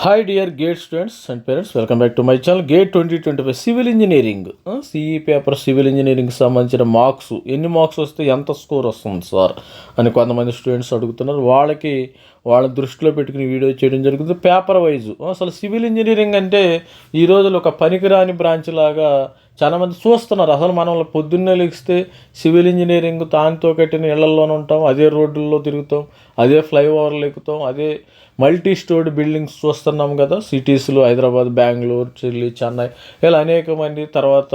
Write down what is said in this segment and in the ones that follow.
Hi dear GATE students and parents welcome back to my channel GATE twenty twenty five civil engineering CE paper civil ఇంజనీరింగ్కి సంబంధించిన marks ఎన్ని marks వస్తే ఎంత score వస్తుంది sir అని కొంతమంది students అడుగుతున్నారు. వాళ్ళకి వాళ్ళ దృష్టిలో పెట్టుకుని వీడియో చేయడం జరుగుతుంది. పేపర్ వైజ్ uh, అసలు సివిల్ ఇంజనీరింగ్ అంటే ఈ రోజుల్లో ఒక పనికిరాని బ్రాంచ్ లాగా చాలామంది చూస్తున్నారు. అసలు మనం పొద్దున్నే లెగిస్తే సివిల్ ఇంజనీరింగ్ తానితో కట్టిన ఇళ్ళలోనే ఉంటాం అదే రోడ్లలో తిరుగుతాం అదే ఫ్లైఓవర్లు ఎక్కుతాం అదే మల్టీ స్టోర్డ్ బిల్డింగ్స్ చూస్తున్నాం కదా సిటీస్లో హైదరాబాద్ బెంగళూరు ఢిల్లీ చెన్నై ఇలా అనేక మంది తర్వాత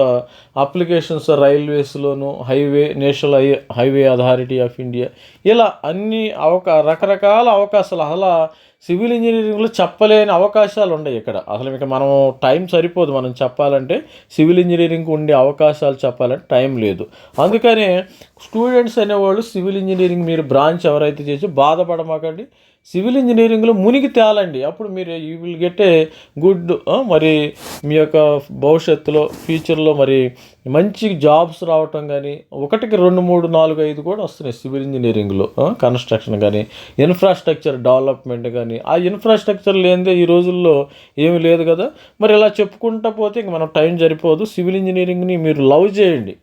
applications రైల్వేస్లోను highway national high highway authority of India ఇలా అన్ని అవకా రకరకాల అవకాశాలు అసలు సివిల్ ఇంజనీరింగ్లో చెప్పలేని అవకాశాలు ఉన్నాయి ఇక్కడ. అసలు ఇక మనం టైం సరిపోదు. మనం చెప్పాలంటే సివిల్ ఇంజనీరింగ్ ఉండే అవకాశాలు చెప్పాలంటే టైం లేదు. అందుకనే స్టూడెంట్స్ అనేవాళ్ళు సివిల్ ఇంజనీరింగ్ మీరు బ్రాంచ్ ఎవరైతే చేసి బాధపడమాకండి. సివిల్ ఇంజనీరింగ్లో మునిగి తేలండి. అప్పుడు మీరు you will get a good మరి మీ యొక్క భవిష్యత్తులో ఫ్యూచర్లో మరి మంచి జాబ్స్ రావటం కానీ ఒకటికి రెండు మూడు నాలుగు ఐదు కూడా వస్తున్నాయి సివిల్ ఇంజనీరింగ్లో కన్స్ట్రక్షన్ కానీ ఇన్ఫ్రాస్ట్రక్చర్ డెవలప్మెంట్ కానీ ఆ ఇన్ఫ్రాస్ట్రక్చర్ లేనిదే ఈ రోజుల్లో ఏమీ లేదు కదా. మరి ఇలా చెప్పుకుంటా పోతే ఇంక మనం టైం సరిపోదు. సివిల్ ఇంజనీరింగ్ని మీరు లవ్ చేయండి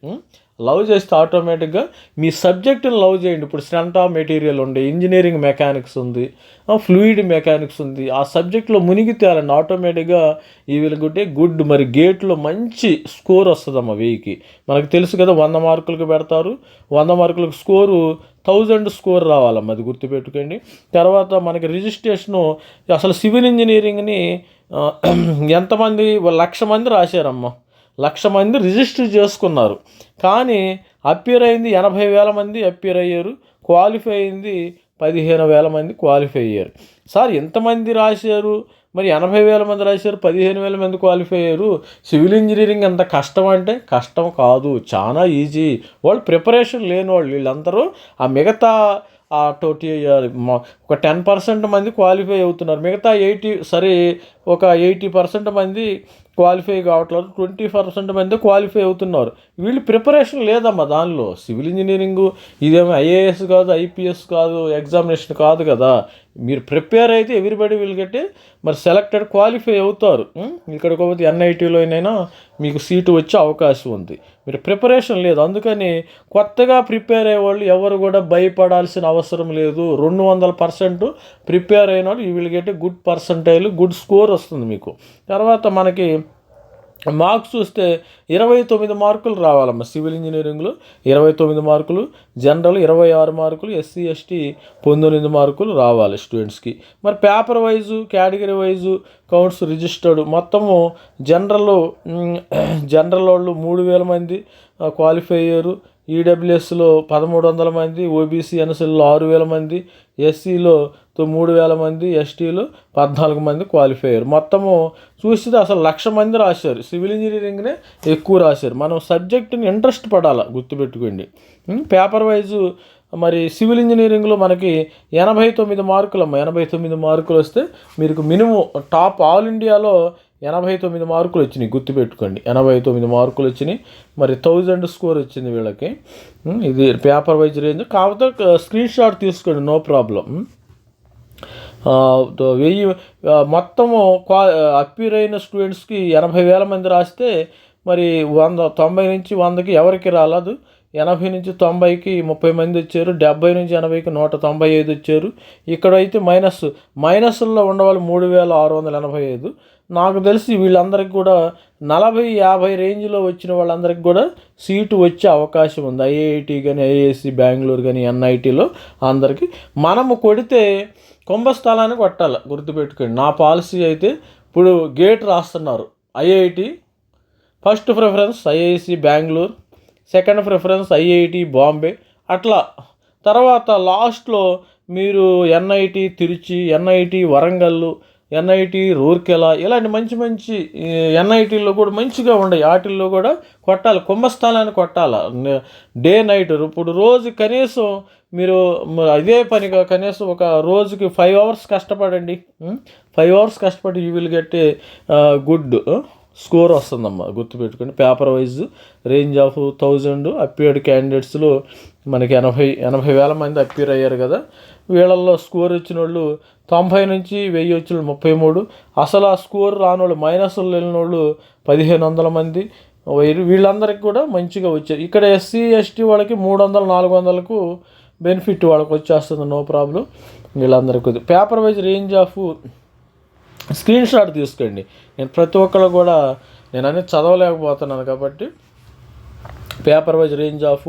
లవ్ చేస్తే ఆటోమేటిక్గా మీ సబ్జెక్టుని లవ్ చేయండి. ఇప్పుడు స్ట్రెంత్ ఆఫ్ మెటీరియల్ ఉంది ఇంజనీరింగ్ మెకానిక్స్ ఉంది ఫ్లూయిడ్ మెకానిక్స్ ఉంది. ఆ సబ్జెక్ట్లో మునిగి తేలండి ఆటోమేటిక్గా ఈ విల్ గుడ్ గుడ్ మరి గేట్లో మంచి స్కోర్ వస్తుందమ్మా వెయ్యికి. మనకు తెలుసు కదా వంద మార్కులకు పెడతారు వంద మార్కులకు స్కోరు థౌజండ్ స్కోర్ రావాలమ్మా అది గుర్తుపెట్టుకోండి. తర్వాత మనకి రిజిస్ట్రేషను అసలు సివిల్ ఇంజనీరింగ్ని ఎంతమంది లక్ష మంది రాశారమ్మా? లక్ష మంది రిజిస్టర్ చేసుకున్నారు. కానీ అప్పీర్ అయింది ఎనభై వేల మంది అప్పీర్ అయ్యారు. క్వాలిఫై అయింది పదిహేను వేల మంది క్వాలిఫై అయ్యారు. సార్ ఎంతమంది రాశారు? మరి ఎనభై వేల మంది రాశారు పదిహేను వేల మంది క్వాలిఫై అయ్యారు. సివిల్ ఇంజనీరింగ్ ఎంత కష్టం అంటే కష్టం కాదు. చాలా ఈజీ. వాళ్ళు ప్రిపరేషన్ లేని వాళ్ళు. వీళ్ళందరూ ఆ మిగతా ఆ టోటీ ఒక టెన్ పర్సెంట్ మంది క్వాలిఫై అవుతున్నారు. మిగతా ఎయిటీ సరే ఒక ఎయిటీ పర్సెంట్ మంది క్వాలిఫై కావట్లేదు. ట్వంటీ పర్సెంట్ మంది క్వాలిఫై అవుతున్నారు. వీళ్ళు ప్రిపరేషన్ లేదమ్మా దానిలో. సివిల్ ఇంజనీరింగ్ ఇదేమో ఐఏఎస్ కాదు ఐపీఎస్ కాదు ఎగ్జామినేషన్ కాదు కదా. మీరు ప్రిపేర్ అయితే ఎవ్రీబడి విల్ గెట్ మరి సెలెక్టెడ్ క్వాలిఫై అవుతారు. ఇక్కడికి పోతే ఎన్ఐటీలోనైనా మీకు సీటు వచ్చే అవకాశం ఉంది. మీరు ప్రిపరేషన్ లేదు. అందుకని కొత్తగా ప్రిపేర్ అయ్యేవాళ్ళు ఎవరు కూడా భయపడాల్సిన అవసరం లేదు. రెండు వందల పర్సెంట్ ప్రిపేర్ అయిన వాళ్ళు వీళ్ళకి will get good percentile good score వస్తుంది మీకు. తర్వాత మనకి మార్క్స్ చూస్తే ఇరవై తొమ్మిది మార్కులు రావాలమ్మా సివిల్ ఇంజనీరింగ్లో. ఇరవై తొమ్మిది మార్కులు జనరల్ ఇరవై ఆరు మార్కులు ఎస్సీ ఎస్టీ పంతొమ్మిది మార్కులు రావాలి స్టూడెంట్స్కి. మరి paper wise category wise counts registered మొత్తము జనరల్ జనరల్ వాళ్ళు మూడు వేల మంది క్వాలిఫై అయ్యారు. ఈడబ్ల్యూఎస్లో పదమూడు వందల మంది ఓబీసీ ఎన్ఎస్ఎల్లో ఆరు వేల మంది ఎస్సీలో మూడు వేల మంది ఎస్టీలు పద్నాలుగు మంది క్వాలిఫై అయ్యారు మొత్తము చూస్తే అసలు లక్ష మంది రాశారు. సివిల్ ఇంజనీరింగ్నే ఎక్కువ రాశారు. మనం సబ్జెక్టుని ఇంట్రెస్ట్ పడాలి గుర్తుపెట్టుకోండి. పేపర్ వైజు మరి సివిల్ ఇంజనీరింగ్లో మనకి ఎనభై తొమ్మిది మార్కులు అమ్మ ఎనభై తొమ్మిది మార్కులు వస్తే మీకు మినిమం టాప్ ఆల్ ఇండియాలో ఎనభై తొమ్మిది మార్కులు వచ్చినాయి. గుర్తుపెట్టుకోండి. ఎనభై తొమ్మిది మార్కులు వచ్చినాయి. మరి థౌజండ్ స్కోర్ వచ్చింది వీళ్ళకి. ఇది పేపర్ వైజ్ రేంజ్. కాకపోతే స్క్రీన్ షాట్ తీసుకోండి. No problem. వెయ్యి మొత్తము క్వా అప్పీర్ అయిన స్టూడెంట్స్కి ఎనభై వేల మంది రాస్తే మరి వంద తొంభై నుంచి వందకి ఎవరికి రాలేదు? ఎనభై నుంచి తొంభైకి ముప్పై మంది వచ్చారు డెబ్బై నుంచి ఎనభైకి నూట తొంభై ఐదు వచ్చారు. ఇక్కడైతే మైనస్ మైనస్లో ఉండవాళ్ళు మూడు వేల ఆరు వందల ఎనభై ఐదు. నాకు తెలిసి వీళ్ళందరికీ కూడా నలభై యాభై రేంజ్లో వచ్చిన వాళ్ళందరికీ కూడా సీటు వచ్చే అవకాశం ఉంది. ఐఐటి కానీ ఐఏఎస్సి బెంగళూరు కానీ ఎన్ఐటీలో అందరికీ. మనము కొడితే కుంభస్థలాన్ని కొట్టాలి గుర్తుపెట్టుకోండి. నా పాలసీ అయితే ఇప్పుడు గేట్ రాస్తున్నారు. IIT first preference IISc Bengaluru second preference IIT Bombay. అట్లా. తర్వాత లాస్ట్లో మీరు NIT Tiruchi NIT Warangal NIT Rourkela ఇలాంటి మంచి మంచి ఎన్ఐటీల్లో కూడా మంచిగా ఉన్నాయి వాటిల్లో కూడా కొట్టాలి కుంభస్థానాన్ని కొట్టాలి. డే నైట్ ఇప్పుడు రోజు కనీసం మీరు అదే పనిగా కనీసం ఒక రోజుకి ఫైవ్ అవర్స్ కష్టపడండి. ఫైవ్ అవర్స్ కష్టపడి you will get good score వస్తుందమ్మా. గుర్తుపెట్టుకోండి paper wise range of thousand appeared క్యాండిడేట్స్లో మనకి ఎనభై ఎనభై వేల మంది అప్యూర్ అయ్యారు కదా. వీళ్ళల్లో స్కోర్ వచ్చిన వాళ్ళు తొంభై నుంచి వెయ్యి వచ్చిన ముప్పై మూడు. అసలు ఆ స్కోర్ రాని వాళ్ళు మైనస్లు వెళ్ళిన వాళ్ళు పదిహేను వందల మంది. వీళ్ళందరికీ కూడా మంచిగా వచ్చాయి. ఇక్కడ ఎస్సీ ఎస్టీ వాళ్ళకి మూడు వందలు నాలుగు వందలకు బెనిఫిట్ వాళ్ళకి వచ్చేస్తుంది. No problem. వీళ్ళందరికీ paper wise range of screenshot తీసుకోండి. నేను ప్రతి ఒక్కళ్ళు కూడా నేను అనేది చదవలేకపోతున్నాను కాబట్టి paper wise range of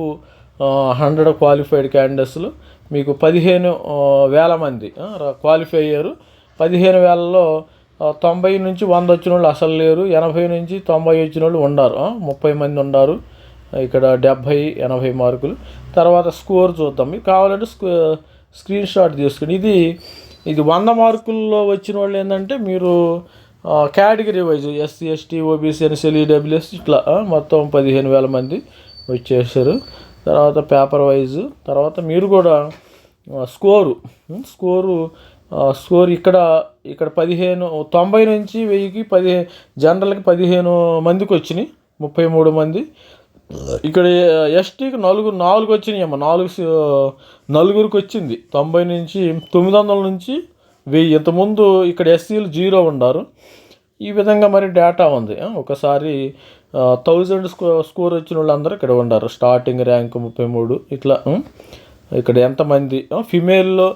hundred qualified క్యాండిడేట్స్లు మీకు పదిహేను వేల మంది క్వాలిఫై అయ్యారు. పదిహేను వేలలో తొంభై నుంచి వంద వచ్చిన వాళ్ళు అసలు లేరు. ఎనభై నుంచి తొంభై వచ్చిన వాళ్ళు ఉన్నారు ముప్పై మంది ఉన్నారు ఇక్కడ డెబ్భై ఎనభై మార్కులు. తర్వాత స్కోర్ చూద్దాం. మీకు కావాలంటే స్కో స్క్రీన్ షాట్ తీసుకుని ఇది ఇది వంద మార్కుల్లో వచ్చిన వాళ్ళు ఏంటంటే మీరు category wise SC ST OBC NCL EWS ఇట్లా మొత్తం పదిహేను వేల మంది వచ్చేసారు. తర్వాత పేపర్ వైజ్ తర్వాత మీరు కూడా స్కోరు స్కోరు స్కోర్ ఇక్కడ ఇక్కడ పదిహేను తొంభై నుంచి వెయ్యికి పదిహే జనరల్కి పదిహేను మందికి వచ్చినాయి ముప్పై మూడు మంది. ఇక్కడ ఎస్టీకి నలుగురు నాలుగు వచ్చినాయి అమ్మ నాలుగు నలుగురికి వచ్చింది. తొంభై నుంచి తొమ్మిది వందల నుంచి వెయ్యి. ఇంతకుముందు ఇక్కడ ఎస్సీలు జీరో ఉండారు. ఈ విధంగా మరి డేటా ఉంది. ఒకసారి థౌజండ్ స్కో స్కోర్ వచ్చిన వాళ్ళందరూ ఇక్కడ ఉండరు స్టార్టింగ్ ర్యాంక్ ముప్పై మూడు ఇట్లా ఇక్కడ ఎంతమంది ఫిమేల్లో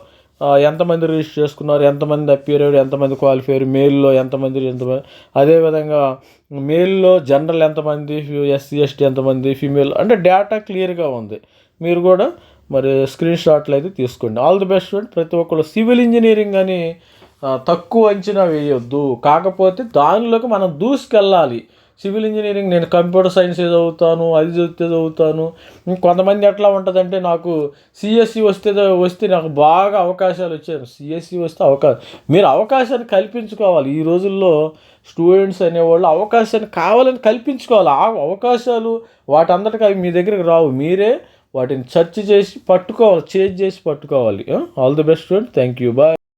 ఎంతమంది రిజిస్టర్ చేసుకున్నారు ఎంతమంది అప్పీర్ అయ్యారు ఎంతమంది క్వాలిఫై అయ్యారు మేల్లో ఎంతమంది ఎంతమంది అదేవిధంగా మేల్లో జనరల్ ఎంతమంది ఎస్సీ ఎస్టీ ఎంతమంది ఫిమేల్ అంటే డేటా క్లియర్గా ఉంది. మీరు కూడా మరి స్క్రీన్ షాట్లు అయితే తీసుకోండి. ఆల్ ది బెస్ట్ ప్రతి ఒక్కళ్ళు సివిల్ ఇంజనీరింగ్ అని తక్కువ అంచనా వేయొద్దు. కాకపోతే దానిలోకి మనం దూసుకెళ్ళాలి. సివిల్ ఇంజనీరింగ్ నేను కంప్యూటర్ సైన్స్ చదువుతాను అది చదివితే చదువుతాను. కొంతమంది ఎట్లా ఉంటుందంటే నాకు సిఎస్సి వస్తే వస్తే నాకు బాగా అవకాశాలు వచ్చాయి సిఎస్సి వస్తే అవకాశం మీరు అవకాశాన్ని కల్పించుకోవాలి. ఈ రోజుల్లో స్టూడెంట్స్ అనేవాళ్ళు అవకాశాన్ని కావాలని కల్పించుకోవాలి. ఆ అవకాశాలు వాటందటికి అవి మీ దగ్గరికి రావు. మీరే వాటిని చర్చ చేసి పట్టుకోవాలి చేంజ్ చేసి పట్టుకోవాలి. All the best student. Thank you bye.